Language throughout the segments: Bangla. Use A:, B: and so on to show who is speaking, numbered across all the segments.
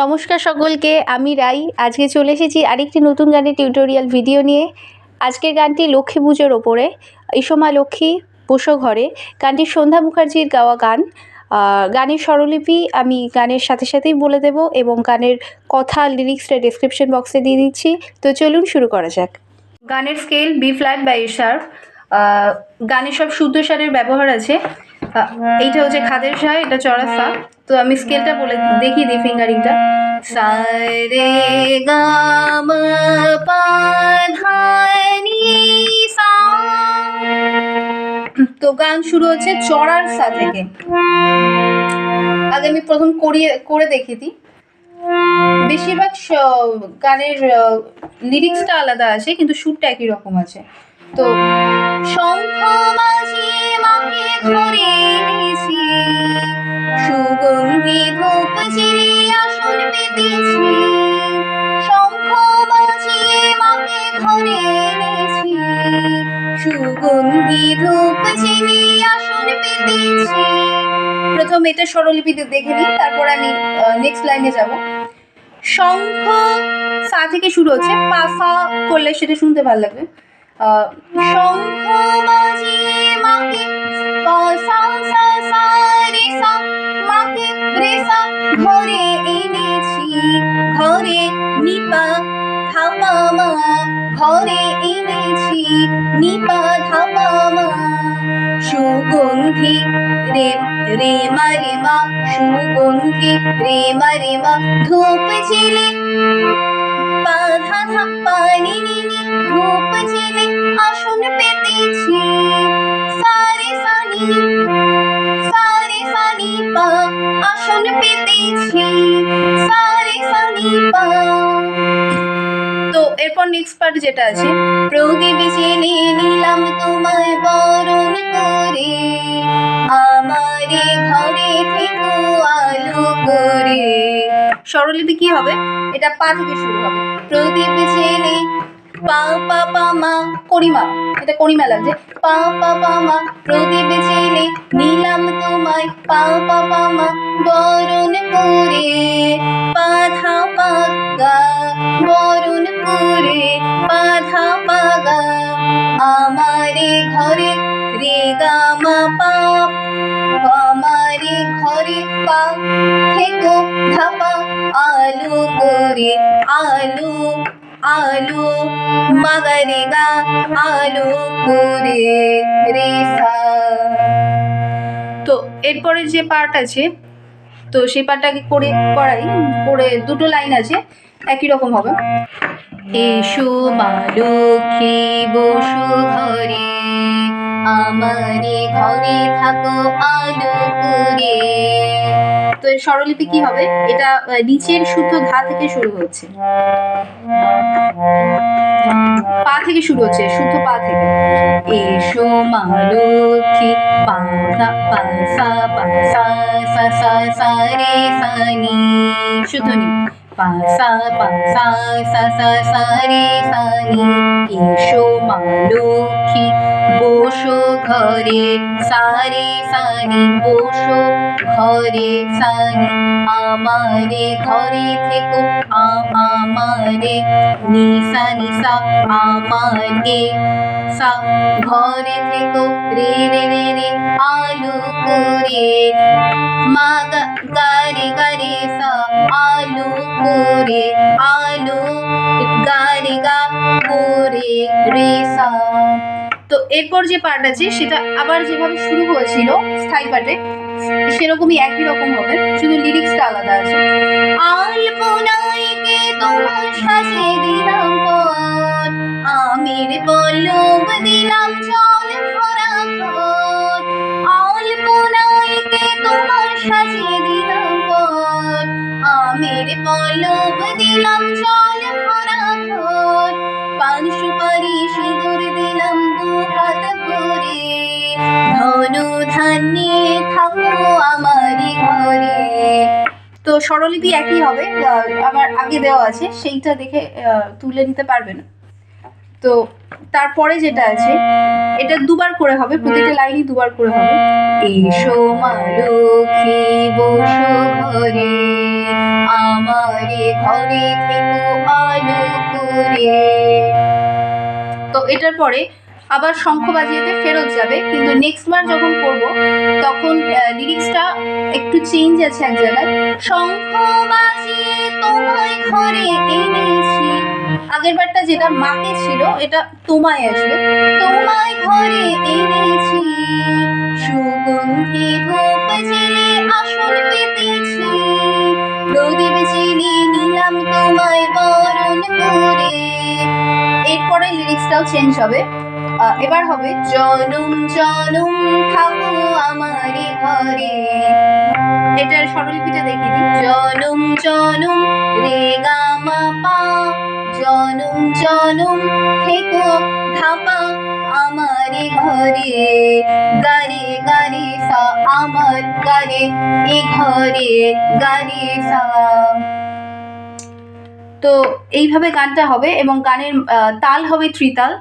A: নমস্কার সকলকে, আমি রাই। আজকে চলে এসেছি আরেকটি নতুন গানের টিউটোরিয়াল ভিডিও নিয়ে। আজকের গানটি লক্ষ্মী পুজোর ওপরে এই সময় লক্ষ্মী বসো ঘরে। গানটি সন্ধ্যা মুখার্জির গাওয়া গান। গানের স্বরলিপি আমি গানের সাথে সাথেই বলে দেব এবং গানের কথা লিরিক্সটা ডেসক্রিপশন বক্সে দিয়ে দিচ্ছি। তো চলুন শুরু করা যাক। গানের স্কেল বি ফ্ল্যাট বা এ গানের সব শুদ্ধ স্বরের ব্যবহার আছে। এইটা হচ্ছে খাদের সা এটা চড়া সা তো আমি স্কেলটা বলে দেখিয়ে দিই ফিঙ্গারিংটা সা রে গা নি সা তো গান শুরু হচ্ছে চড়ার সা থেকে। আগে আমি প্রথম করিয়ে, করে দেখিয়ে দিই। বেশিরভাগ গানের লিরিক্সটা আলাদা আছে, কিন্তু সুরটা একই রকম আছে। তো শঙ্খ বাজিয়ে ধরে এনেছি সুগন্ধি ধূপ শঙ্খ বাজিয়ে মাকে এনেছি। সুগন্ধি ধূপ প্রথম এটা স্বরলিপিতে দেখে নিই তারপর আমি নেক্সট লাইনে যাব। শঙ্খ সা থেকে শুরু হচ্ছে, পা ফা করলে সেটা শুনতে ভালো লাগবে। শঙ্খ বাজিয়ে মাকে ঘরে এনেছি নিপা থাপা মা সুগন্ধি রে রে মা রে মা সুগন্ধি রে মা রে মা ধূপ ঝেলে বাধা ধাপ্পা নি এরপর পার্ট যেটা আছে, প্রদীপ জেলে নিলাম তোমায় বরণ করে। আমারে ঘরে থেকো আলো করে। স্বরলিপি কি হবে? এটা পা থেকে শুরু হবে। প্রদীপ জেলে পা পা পা, মা, করিমা। এটা করিমা লাগছে। পা পা পা, মা, প্রদীপ জেলে নিলাম তোমায়। পা পা পা, মা, বরণ করে। পাধা পাগা বরণ আলু মাগারে গা আলু করে রে সা তো এরপরে যে পার্ট আছে তো সেই পার্টটাকে করে করাই করে দুটো লাইন আছে একই রকম হবে। এসো মা লক্ষ্মী বসু ঘরে আমারে ঘরে থাকো আলো করে স্বরলিপি কি হবে? এটা নিচের শুদ্ধ ধা থেকে শুরু হচ্ছে পা থেকে শুরু হচ্ছে, শুদ্ধ পা থেকে। এসো মা পা ধা পা, সা পা, সা সা সা সা, রে, সা, নি। শুদ্ধ নি। পা, সা পা, সা সা সা সা, রে, সা, নি। এসো মা বসো ঘরে সারে সানি বসো, ঘরে সানি আমারে ঘরে থেকো, আমারে নিসা নিসা আমারে সা, ঘরে থেকো, রে রে রে রে, আলু করে। মা গা গা রে গা রে সা, আলু করে, আলু গা রে গা করে, রে, সা। তো এরপর যে পার্ট আছে, সেটা আবার যেভাবে শুরু হয়েছিল, স্থায়ী পার্টে সেরকমই একই রকম হবে, শুধু লিরিক্সটা আলাদা আছে। তোমার সাজে দিলাম জল স্বরলিপি একই হবে আমার আগে দেওয়া আছে, সেইটা দেখে তুলে নিতে পারবেন তো তারপরে যেটা আছে, এটা দুবার করে হবে, প্রতিটা লাইনই দুবার করে হবে। এসো মা বসো ঘরে ঘরে থেকো আলোকরে তো এটার পরে আবার শঙ্খ বাজিয়েতে ফেরত যাবে। কিন্তু নেক্সট বার যখন করব, তখন লিরিক্সটা একটু চেঞ্জ আছে এক জায়গায়। শঙ্খ বাজিয়ে তোমায় ঘরে এনেছি। আগের বারটা যেটা মাকে ছিল, এটা তোমায় আসবে। তোমায় ঘরে এনেছি। সুগন্ধি ধূপ জেলে আসন পেতেছি। প্রদীপ জেলে নিলাম তোমায় বরণ করে। এরপরে লিরিক্সটাও চেঞ্জ হবে। এবার হবে, জনম জনম থাকো আমারই ঘরে। এটার স্বরলিপিটা দেখিয়ে দিই। জনম জনম, রে গা মা পা, জনম জনম, থেকো ধাপা আমারে ঘরে। গারে গারে সা, আমার গারে এ ঘরে গারে সা। তো এইভাবে গানটা হবে এবং গানের তাল হবে ত্রিতাল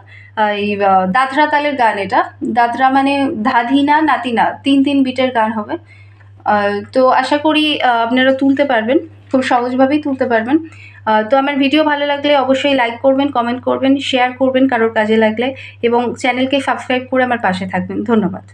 A: এই দাদরা তালের গান এটা। দাদরা মানে ধাধিনা নাতিনা তিন তিন বিটের গান হবে। তো আশা করি আপনারা তুলতে পারবেন, খুব সহজভাবেই তুলতে পারবেন। তো আমার ভিডিও ভালো লাগলে অবশ্যই লাইক করবেন, কমেন্ট করবেন, শেয়ার করবেন কারোর কাজে লাগলে এবং চ্যানেলকে সাবস্ক্রাইব করে আমার পাশে থাকবেন। ধন্যবাদ।